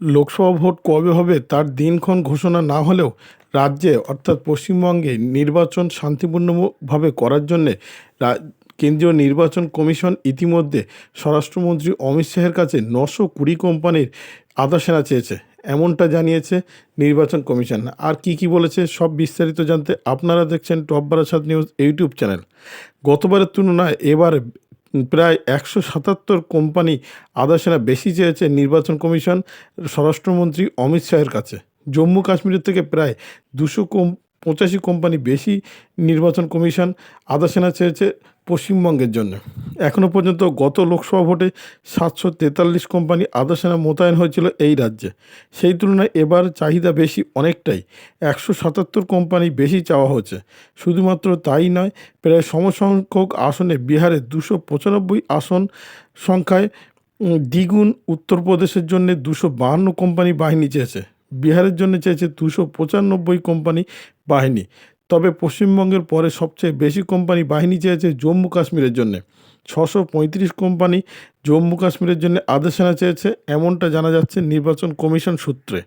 Lok Sabha vote কবে হবে তার দিনক্ষণ ঘোষণা না হলেও রাজ্যে, অর্থাৎ পশ্চিমবঙ্গে নির্বাচন শান্তিপূর্ণভাবে করার জন্যে কেন্দ্রীয় নির্বাচন কমিশন ইতিমধ্যে স্বরাষ্ট্রমন্ত্রী অমিত শাহের কাছে নশো কুড়ি কোম্পানির সেনা চেয়েছে। এমনটা জানিয়েছে নির্বাচন কমিশন। আর কি কি বলেছে সব বিস্তারিত জানতে আপনারা দেখছেন top Barasat news YouTube channel. গতবারের তুলনায় এবার প্রায় একশো সাতাত্তর কোম্পানি আধা সেনা বেশি চেয়েছে নির্বাচন কমিশন। স্বরাষ্ট্রমন্ত্রী অমিত শাহের কাছে। জম্মু কাশ্মীরের থেকে প্রায় দুশো কম, পঁচাশি কোম্পানি বেশি নির্বাচন কমিশন আধা সেনা চেয়েছে। পশ্চিমবঙ্গের জন্য। এখনও পর্যন্ত গত লোকসভা ভোটে সাতশো তেতাল্লিশ কোম্পানি আধা সেনা মোতায়েন হয়েছিল এই রাজ্যে। সেই তুলনায় এবার চাহিদা বেশি অনেকটাই। একশো সাতাত্তর কোম্পানি বেশি চাওয়া হচ্ছে শুধুমাত্র তাই নয়, প্রায় সমসংখ্যক আসনে বিহারে দুশো পঁচানব্বই আসন সংখ্যায় দ্বিগুণ উত্তরপ্রদেশের জন্য দুশো বাহান্ন কোম্পানি বাহিনী চেয়েছে। বিহারের জন্য চেয়েছে দুশো পঁচানব্বই কোম্পানি বাহিনী। তবে পশ্চিমবঙ্গের পরে সবচেয়ে বেশি কোম্পানি বাহিনী চেয়েছে জম্মু কাশ্মীরের জন্য। ছশো পঁয়ত্রিশ কোম্পানি জম্মু কাশ্মীরের জন্য আদেশ সেনা চেয়েছে, এমনটা জানা যাচ্ছে নির্বাচন কমিশন সূত্রে।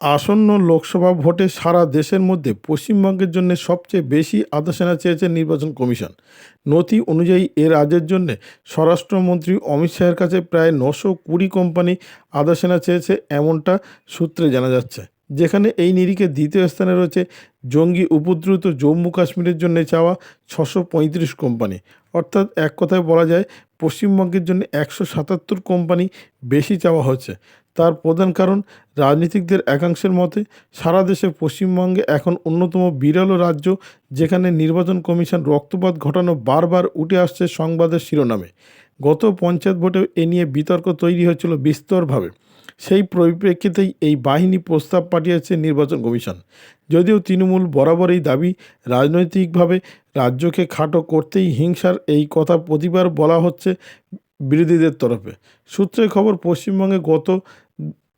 আসন্ন লোকসভা ভোটে সারা দেশের মধ্যে পশ্চিমবঙ্গের জন্য সবচেয়ে বেশি আধা সেনা চেয়েছে নির্বাচন কমিশন। নথি অনুযায়ী এ রাজ্যের জন্য স্বরাষ্ট্রমন্ত্রী অমিত শাহের কাছে প্রায় নশো কুড়ি কোম্পানি আধা সেনা চেয়েছে, এমনটা সূত্রে জানা যাচ্ছে। যেখানে এই নিরিখে দ্বিতীয় স্থানে রয়েছে জঙ্গি উপদ্রুত জম্মু কাশ্মীরের জন্য চাওয়া ছশো পঁয়ত্রিশ কোম্পানি। অর্থাৎ এক কথায় বলা যায়, পশ্চিমবঙ্গের জন্য একশো সাতাত্তর কোম্পানি বেশি চাওয়া হচ্ছে। তার প্রধান কারণ, রাজনীতিকদের একাংশের মতে, সারা দেশে পশ্চিমবঙ্গে এখন অন্যতম বিরল রাজ্য, যেখানে নির্বাচন কমিশন রক্তপাত ঘটানো বারবার উঠে আসছে সংবাদের শিরোনামে। গত পঞ্চায়েত ভোটে এ নিয়ে বিতর্ক তৈরি হয়েছিল বিস্তরভাবে। সেই পরিপ্রেক্ষিতেই এই বাহিনী প্রস্তাব পাঠিয়েছে নির্বাচন কমিশন। যদিও তৃণমূল বরাবরই দাবি রাজনৈতিকভাবে রাজ্যকে খাটো করতেই হিংসার এই কথা প্রতিবার বলা হচ্ছে বিরোধীদের তরফে। সূত্রে খবর, পশ্চিমবঙ্গে গত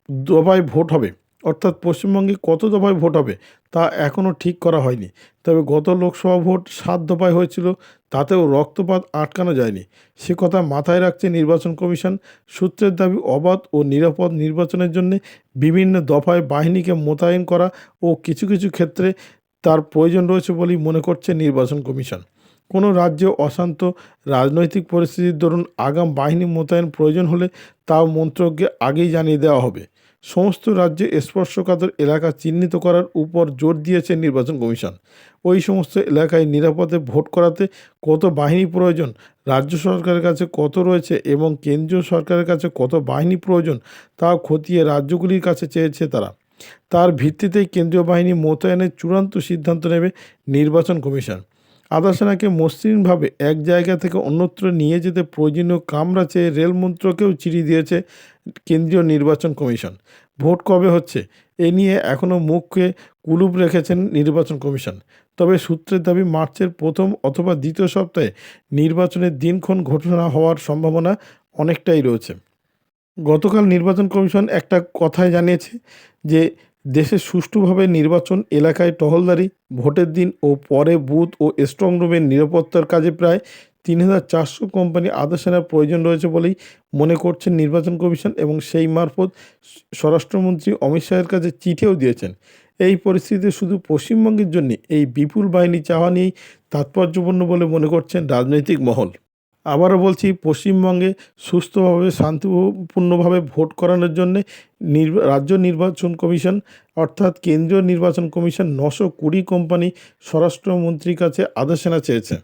দফায় ভোট হবে। অর্থাৎ পশ্চিমবঙ্গে কত দফায় ভোট হবে তা এখনও ঠিক করা হয়নি। তবে গত লোকসভা ভোট সাত দফায় হয়েছিল, তাতেও রক্তপাত আটকানো যায়নি। সে কথা মাথায় রাখছে নির্বাচন কমিশন। সূত্রের দাবি, অবাধ ও নিরাপদ নির্বাচনের জন্য বিভিন্ন দফায় বাহিনীকে মোতায়েন করা ও কিছু কিছু ক্ষেত্রে তার প্রয়োজন রয়েছে বলেই মনে করছে নির্বাচন কমিশন। কোনো রাজ্যে অশান্ত রাজনৈতিক পরিস্থিতির দরুন আগাম বাহিনী মোতায়েন প্রয়োজন হলে তাও মন্ত্রককে আগেই জানিয়ে দেওয়া হবে। সমস্ত রাজ্যে স্পর্শকাতর এলাকা চিহ্নিত করার উপর জোর দিয়েছে নির্বাচন কমিশন। ওই সমস্ত এলাকায় নিরাপদে ভোট করাতে কত বাহিনী প্রয়োজন, রাজ্য সরকারের কাছে কত রয়েছে এবং কেন্দ্রীয় সরকারের কাছে কত বাহিনী প্রয়োজন, তাও খতিয়ে রাজ্যগুলির কাছে চেয়েছে তারা। তার ভিত্তিতেই কেন্দ্রীয় বাহিনী মোতায়েনের চূড়ান্ত সিদ্ধান্ত নেবে নির্বাচন কমিশন। আধা সেনাকে মসৃণভাবে এক জায়গা থেকে অন্যত্র নিয়ে যেতে প্রয়োজনীয় কামরা চেয়ে রেল মন্ত্রকেও চিঠি দিয়েছে কেন্দ্রীয় নির্বাচন কমিশন। ভোট কবে হচ্ছে? এ নিয়ে এখনও মুখে কুলুপ রেখেছেন নির্বাচন কমিশন। তবে সূত্রের দাবি, মার্চের প্রথম অথবা দ্বিতীয় সপ্তাহে নির্বাচনের দিনক্ষণ ঘোষণা হওয়ার সম্ভাবনা অনেকটাই রয়েছে। গতকাল নির্বাচন কমিশন একটা কথায় জানিয়েছে যে দেশে সুষ্ঠুভাবে নির্বাচন এলাকায় টহলদারি, ভোটের দিন ও পরে বুথ ও স্ট্রং রুমের নিরাপত্তার কাজে প্রায় তিন হাজার চারশো কোম্পানি আধা সেনার প্রয়োজন রয়েছে বলেই মনে করছেন নির্বাচন কমিশন এবং সেই মারফত স্বরাষ্ট্রমন্ত্রী অমিত শাহের কাছে চিঠিও দিয়েছেন। এই পরিস্থিতিতে শুধু পশ্চিমবঙ্গের জন্য এই বিপুল বাহিনী চাওয়া নিয়েই তাৎপর্যপূর্ণ বলে মনে করছেন রাজনৈতিক মহল। আবারও বলছি, পশ্চিমবঙ্গে সুস্থভাবে, শান্তিপূর্ণভাবে ভোট করানোর জন্য রাজ্য নির্বাচন কমিশন, অর্থাৎ কেন্দ্রীয় নির্বাচন কমিশন নশো কুড়ি কোম্পানি স্বরাষ্ট্রমন্ত্রীর কাছে আদেশনা চেয়েছে।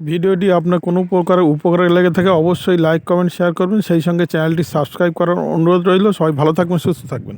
ভিডিওটি আপনার কোনো প্রকার উপকারে লেগে থাকে অবশ্যই লাইক, কমেন্ট, শেয়ার করবেন। সেই সঙ্গে চ্যানেলটি সাবস্ক্রাইব করার অনুরোধ রইল। সবাই ভালো থাকবেন, সুস্থ থাকবেন।